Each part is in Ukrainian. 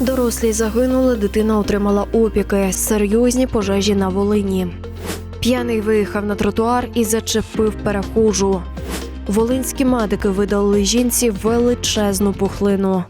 Дорослі загинули, дитина отримала опіки. Серйозні пожежі на Волині. П'яний виїхав на тротуар і зачепив перехожу. Волинські медики видали жінці величезну пухлину.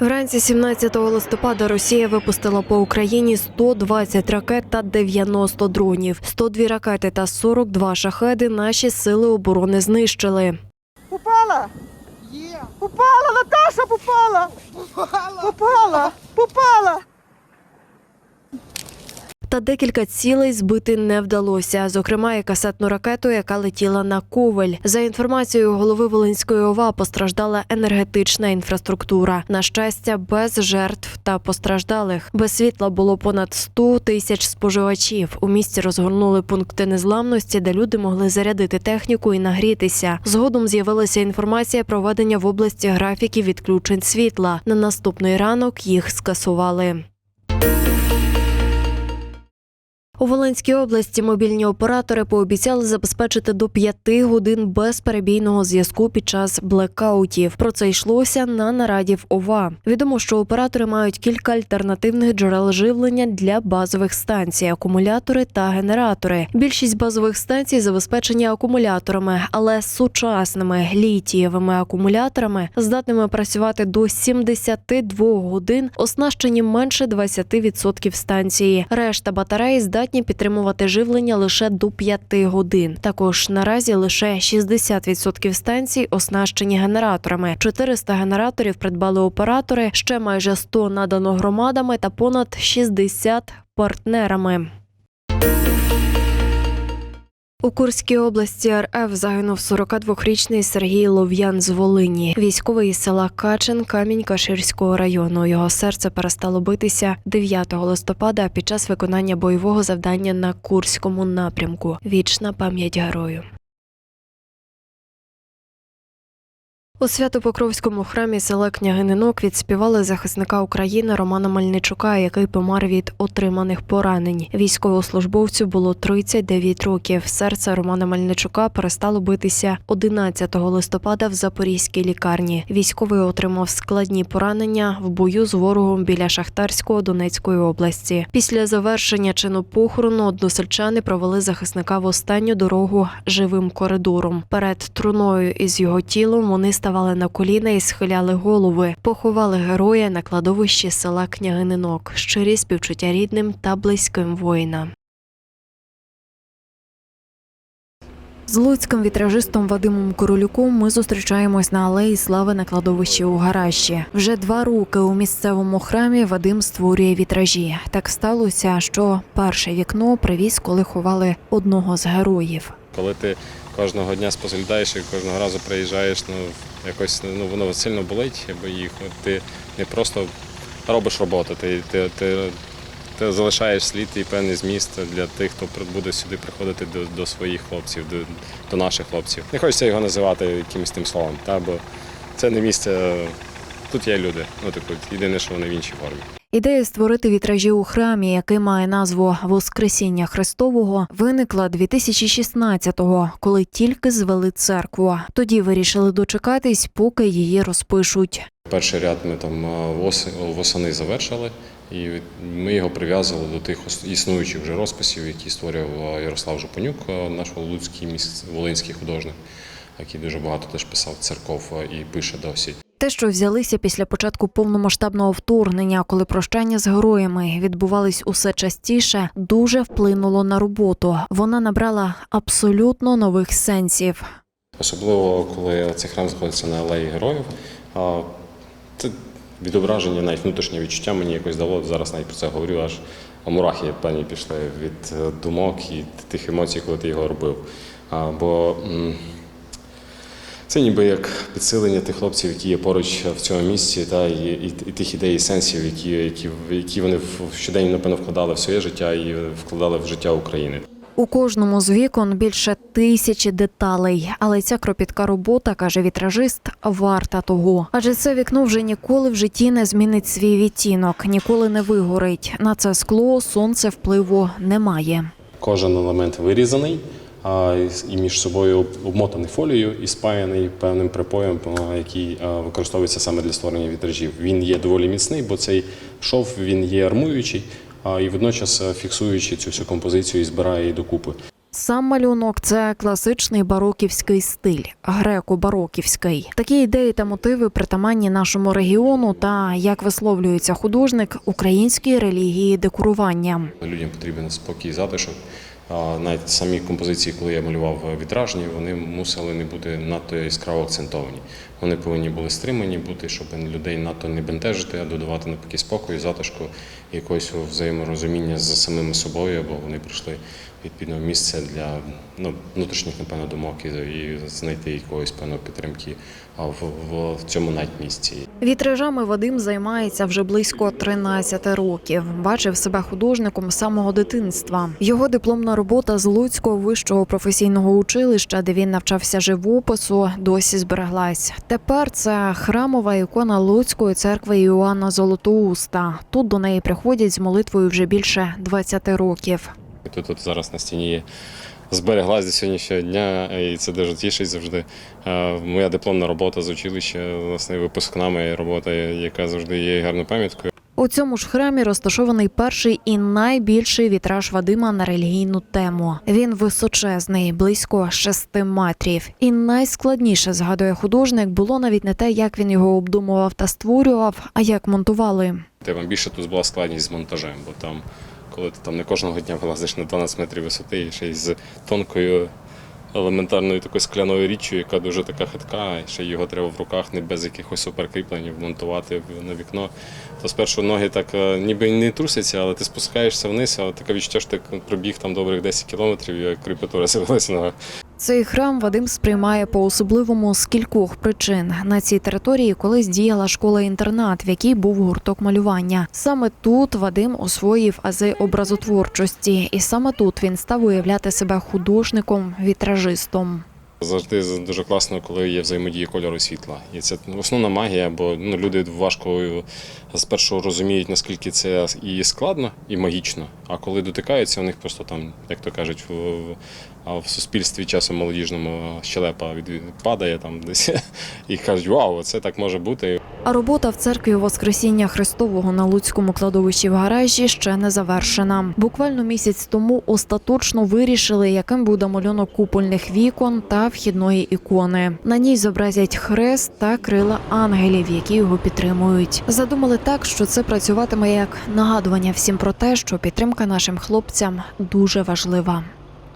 Вранці 17 листопада Росія випустила по Україні 120 ракет та 90 дронів. 102 ракети та 42 шахеди наші сили оборони знищили. Попала? Є. Попала, Наташа попала! Попала. Попала! Попала! Та декілька цілей збити не вдалося, зокрема і касетну ракету, яка летіла на Ковель. За інформацією голови Волинської ОВА, постраждала енергетична інфраструктура. На щастя, без жертв та постраждалих. Без світла було понад 100 тисяч споживачів. У місті розгорнули пункти незламності, де люди могли зарядити техніку і нагрітися. Згодом з'явилася інформація про введення в області графіків відключень світла. На наступний ранок їх скасували. У Волинській області мобільні оператори пообіцяли забезпечити до п'яти годин безперебійного зв'язку під час блекаутів. Про це йшлося на нараді в ОВА. Відомо, що оператори мають кілька альтернативних джерел живлення для базових станцій, акумулятори та генератори. Більшість базових станцій забезпечені акумуляторами, але сучасними літієвими акумуляторами, здатними працювати до 72 годин, оснащені менше 20% станції. Решта батарей здатні підтримувати живлення лише до 5 годин. Також наразі лише 60% станцій оснащені генераторами. 400 генераторів придбали оператори, ще майже 100 надано громадами та понад 60 партнерами. У Курській області РФ загинув 42-річний Сергій Лов'ян з Волині, військовий із села Качин Камінь-Каширського району. Його серце перестало битися 9 листопада під час виконання бойового завдання на Курському напрямку. Вічна пам'ять герою. У Свято-Покровському храмі села Княгининок відспівали захисника України Романа Мельничука, який помер від отриманих поранень. Військовослужбовцю було 39 років. Серце Романа Мельничука перестало битися 11 листопада в Запорізькій лікарні. Військовий отримав складні поранення в бою з ворогом біля Шахтарського Донецької області. Після завершення чину похорону односельчани провели захисника в останню дорогу живим коридором. Перед труною із його тілом вони ставали на коліна і схиляли голови. Поховали героя на кладовищі села Княгининок. Щирі співчуття рідним та близьким воїна. З луцьким вітражистом Вадимом Королюком ми зустрічаємось на алеї слави на кладовищі у Гаражі. Вже два роки у місцевому храмі Вадим створює вітражі. Так сталося, що перше вікно привіз, коли ховали одного з героїв. Коли ти кожного дня спостерігаєш і кожного разу приїжджаєш, ну якось ну воно сильно болить, бо їх ти не просто робиш роботу, ти, ти, ти, ти залишаєш слід і певний зміст для тих, хто буде сюди приходити до, до своїх хлопців, до, до наших хлопців. Не хочеться його називати якимось тим словом, та, бо це не місце. Тут є люди. Ну, типу, єдине, що вони в іншій формі. Ідея створити вітражі у храмі, який має назву Воскресіння Христового, виникла 2016-го, коли тільки звели церкву. Тоді вирішили дочекатись, поки її розпишуть. Перший ряд ми там е, восени завершили, і ми його прив'язували до тих існуючих вже розписів, які створював е, Ярослав Жупанюк, е, наш волинський міс- волинський художник, який дуже багато теж писав церков е, і пише досі. Те, що взялися після початку повномасштабного вторгнення, коли прощання з героями відбувались усе частіше, дуже вплинуло на роботу. Вона набрала абсолютно нових сенсів. Особливо, коли цей храм знаходиться на алеї героїв. Це відображення, навіть внутрішнє відчуття мені якось дало. Зараз навіть про це говорю, аж мурахи певні пішли від е, думок і тих емоцій, коли ти його робив. Бо це ніби як підсилення тих хлопців, які є поруч в цьому місці, та, і, і, і тих ідей і сенсів, які, які, які вони в щодень, напевно, вкладали в своє життя і вкладали в життя України. У кожному з вікон більше тисячі деталей, але ця кропітка робота, каже вітражист, варта того. Адже це вікно вже ніколи в житті не змінить свій відтінок, ніколи не вигорить. На це скло сонце впливу немає. Кожен елемент вирізаний, і- і між собою обмотаний фолією і спаяний певним припоєм, який а, використовується саме для створення вітражів. Він є доволі міцний, бо цей шов він є армуючий а, і водночас фіксуючи цю всю композицію і збирає її докупи. Сам малюнок це класичний бароківський стиль, греко-бароківський. Такі ідеї та мотиви притаманні нашому регіону та як висловлюється художник української релігії декорування. Людям потрібен спокій, затишок. Навіть самі композиції, коли я малював вітражні, вони мусили не бути надто яскраво акцентовані. Вони повинні були стримані бути, щоб людей надто не бентежити, а додавати навпаки спокою, затишку, якогось взаєморозуміння з самими собою, бо вони прийшли відповідно місце для ну, внутрішніх, напевно, думок і, знайти якоїсь певної підтримки в, в, в цьому навіть місці. Вітражами Вадим займається вже близько 13 років. Бачив себе художником з самого дитинства. Його дипломна робота з Луцького вищого професійного училища, де він навчався живопису, досі збереглась. Тепер це храмова ікона Луцької церкви Іоанна Золотоуста. Тут до неї приходять з молитвою вже більше 20 років. Тут, тут зараз на стіні збереглась до сьогоднішнього дня, і це дуже тішить завжди. Моя дипломна робота з училища, власне, випускна моя робота, яка завжди є гарною пам'яткою. У цьому ж храмі розташований перший і найбільший вітраж Вадима на релігійну тему. Він височезний, близько шести метрів. І найскладніше згадує художник було навіть не те, як він його обдумував та створював, а як монтували. Тим більше тут була складність з монтажем, бо там, коли ти там не кожного дня вилазиш на 12 метрів висоти, і ще й з тонкою елементарною такою скляною річчю, яка дуже така хитка, ще його треба в руках не без якихось суперкріплень вмонтувати на вікно. То спершу ноги так е, ніби не трусяться, але ти спускаєшся вниз, а таке відчуття, що ти пробіг там добрих 10 кілометрів, і кріпатура з'явилася на Цей храм Вадим сприймає по-особливому з кількох причин. На цій території колись діяла школа-інтернат, в якій був гурток малювання. Саме тут Вадим освоїв ази образотворчості, і саме тут він став уявляти себе художником, вітражистом. Завжди дуже класно, коли є взаємодія кольору світла. І це основна магія, бо ну, люди важко е, спершу розуміють, наскільки це і складно, і магічно. А коли дотикаються, у них просто там, як то кажуть, а в суспільстві часом молодіжному щелепа від, падає там десь і кажуть, вау, це так може бути. А робота в церкві Воскресіння Христового на Луцькому кладовищі в гаражі ще не завершена. Буквально місяць тому остаточно вирішили, яким буде малюнок купольних вікон та вхідної ікони. На ній зобразять хрест та крила ангелів, які його підтримують. Задумали так, що це працюватиме як нагадування всім про те, що підтримка нашим хлопцям дуже важлива.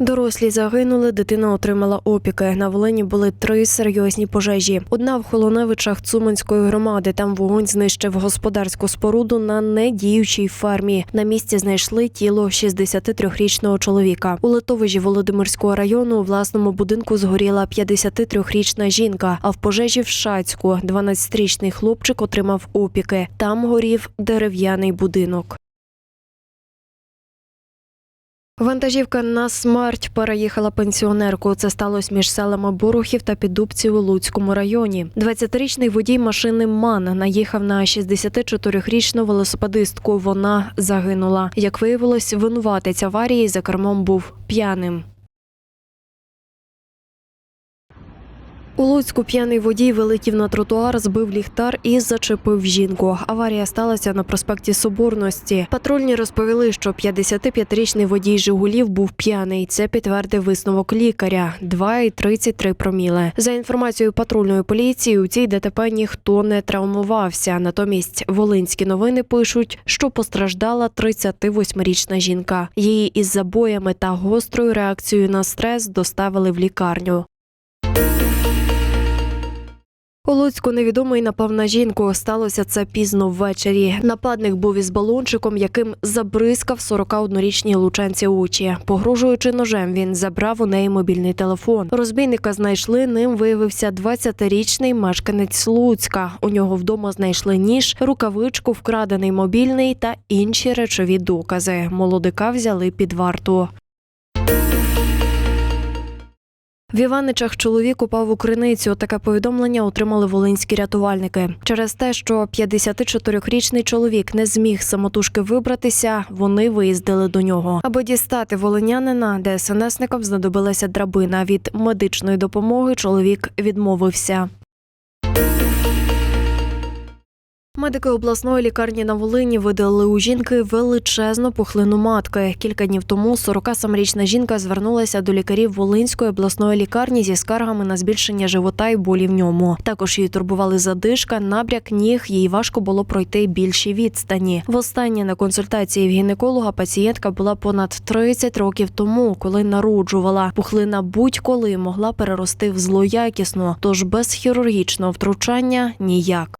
Дорослі загинули, дитина отримала опіки. На Волині були три серйозні пожежі. Одна в Холоневичах Цуманської громади. Там вогонь знищив господарську споруду на недіючій фермі. На місці знайшли тіло 63-річного чоловіка. У Литовижі Володимирського району у власному будинку згоріла 53-річна жінка. А в пожежі в Шацьку 12-річний хлопчик отримав опіки. Там горів дерев'яний будинок. Вантажівка на смерть переїхала пенсіонерку. Це сталося між селами Борухів та Піддубці у Луцькому районі. 20-річний водій машини МАН наїхав на 64-річну велосипедистку. Вона загинула. Як виявилось, винуватець аварії за кермом був п'яним. У Луцьку п'яний водій вилетів на тротуар, збив ліхтар і зачепив жінку. Аварія сталася на проспекті Соборності. Патрульні розповіли, що 55-річний водій Жигулів був п'яний. Це підтвердив висновок лікаря 2,33 проміли. За інформацією патрульної поліції, у цій ДТП ніхто не травмувався. Натомість волинські новини пишуть, що постраждала 38-річна жінка. Її із забоями та гострою реакцією на стрес доставили в лікарню. У Луцьку невідомий напав на жінку. Сталося це пізно ввечері. Нападник був із балончиком, яким забризкав 41-річній лучанці очі. Погрожуючи ножем, він забрав у неї мобільний телефон. Розбійника знайшли. Ним виявився 20-річний мешканець Луцька. У нього вдома знайшли ніж, рукавичку, вкрадений мобільний та інші речові докази. Молодика взяли під варту. В Іваничах чоловік упав у криницю. Таке повідомлення отримали волинські рятувальники. Через те, що 54-річний чоловік не зміг самотужки вибратися, вони виїздили до нього. Аби дістати волинянина, ДСНСникам знадобилася драбина. Від медичної допомоги чоловік відмовився. Медики обласної лікарні на Волині видали у жінки величезну пухлину матки. Кілька днів тому 47-річна жінка звернулася до лікарів Волинської обласної лікарні зі скаргами на збільшення живота і болі в ньому. Також її турбували задишка, набряк ніг. Їй важко було пройти більші відстані. Востаннє на консультації в гінеколога пацієнтка була понад 30 років тому, коли народжувала. Пухлина будь-коли могла перерости в злоякісну, тож без хірургічного втручання ніяк.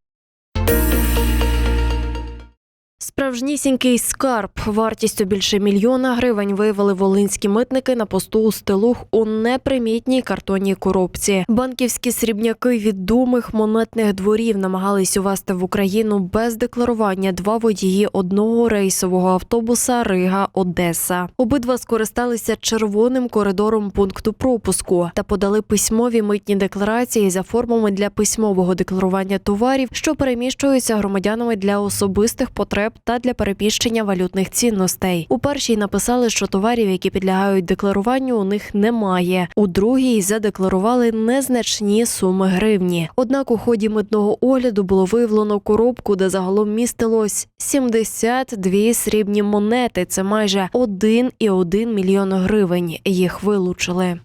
Справжнісінький скарб вартістю більше мільйона гривень виявили волинські митники на посту у стелух у непримітній картонній коробці. Банківські срібняки відомих монетних дворів намагались увезти в Україну без декларування два водії одного рейсового автобуса Рига Одеса. Обидва скористалися червоним коридором пункту пропуску та подали письмові митні декларації за формами для письмового декларування товарів, що переміщуються громадянами для особистих потреб та для переміщення валютних цінностей. У першій написали, що товарів, які підлягають декларуванню, у них немає. У другій задекларували незначні суми гривні. Однак у ході митного огляду було виявлено коробку, де загалом містилось 72 срібні монети. Це майже 1,1 мільйон гривень. Їх вилучили.